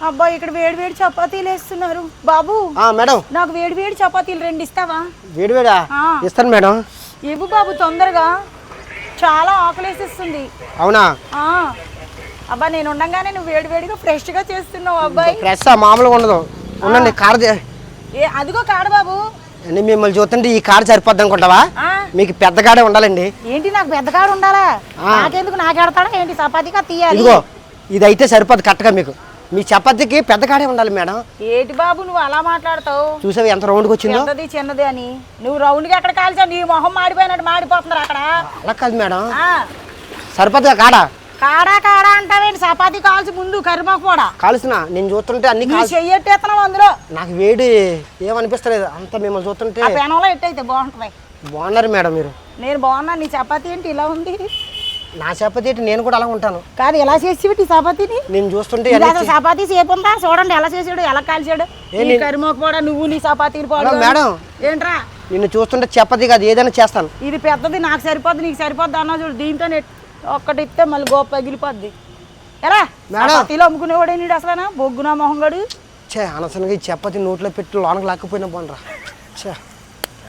అబ్బా ఇక్కడ వేడి వేడి చపాతీలు వేస్తున్నారు. బాబు ఆ, మేడం. నాకు వేడి వేడి చపాతీలు రెండు ఇస్తావా? వేడివేడా ఆ. ఇస్తాను మేడం. ఇవ్వు బాబు తొందరగా. చాలా ఆకలేసిస్తుంది అవునా. అబ్బా నేను ఉండగానే నువ్వు వేడి వేడిగా ఫ్రెష్గా చేస్తున్నావు అబ్బాయి. ఫ్రెష్ మామూలుగా ఉండదు. ఉండండి కార్ ఏ అదిగో కాడు బాబు. అండి మిమ్మల్ని చూస్తుంటే ఈ కార్ సరిపోద్ది అనుకుంటావా. మీకు పెద్ద కాడే ఉండాలండి. ఏంటి నాకు పెద్ద కాడు ఉండాలా? నాకెందుకు? నాకెడతాడా? ఏంటి? చపాతీగా తీయాలి? ఇదిగో ఇది అయితే సరిపోద్ది కరెక్ట్గా మీకు. మీ చపాతీకి పెద్ద కాడే ఉండాలి మేడం. ఏంటి బాబు నువ్వు అలా మాట్లాడతావు? చూసావు ఎంత రౌండ్కి వచ్చిందో? పెద్దది చిన్నది అని. నువ్వు రౌండ్గా ఎక్కడ కాల్చావు? నీ మొహం మాడిపోయినట్టు మాడిపోతున్నారు అక్కడ. అలా కాదు మేడం. ఆ. సరిపోద్ది కాడా? కాడా కాడా అంటావేంటి? చపాతీ కాల్చి ముందు కరిమాకు కూడా కాలుసిన నేను చూస్తుంటే అన్ని నీ కాల్సి అందులో? నాకు వేడి ఏమనిపిస్తలేదు. అంత మిమ్మల్ని చూస్తుంటే ఆ పెనంలో ఎట్టయితే బాగుంటుంది. బాగున్నారు మేడం మీరు. నేను బాగున్నా నీ చపాతీ ఏంటి ఇలా ఉంది? నా చపాతీ నేను కూడా అలా ఉంటాను. కాదు ఎలా చేసి ఈ చపాతీని? నేను చూస్తుంటే అసలు చపాతీ సేపు ఉందా చూడండి ఎలా చేసాడు ఎలా కాల్చాడు. నీ కరిమోకు కూడా నువ్వు నీ చపాతీలు పాడు మేడం. ఏంట్రా? నిన్ను చూస్తుంటే చపాతీ కాదు ఏదైనా చేస్తాను. ఇది పెద్దది నాకు సరిపోద్ది నీకు సరిపోద్ది అన్నా చూడు దీంతో ఒక్కటి ఇస్తే మళ్ళీ గోప పగిలిపోద్ది. ఎలా? మేడం. చపాతీలు అమ్ముకునేవాడే నీడు అసలు బొగ్గునా మొహంగడు? చే అనసనగా ఈ చపాతీ నోట్లో పెట్టి లోనకి లాక్కుపోయినా బాగుండ్రా చే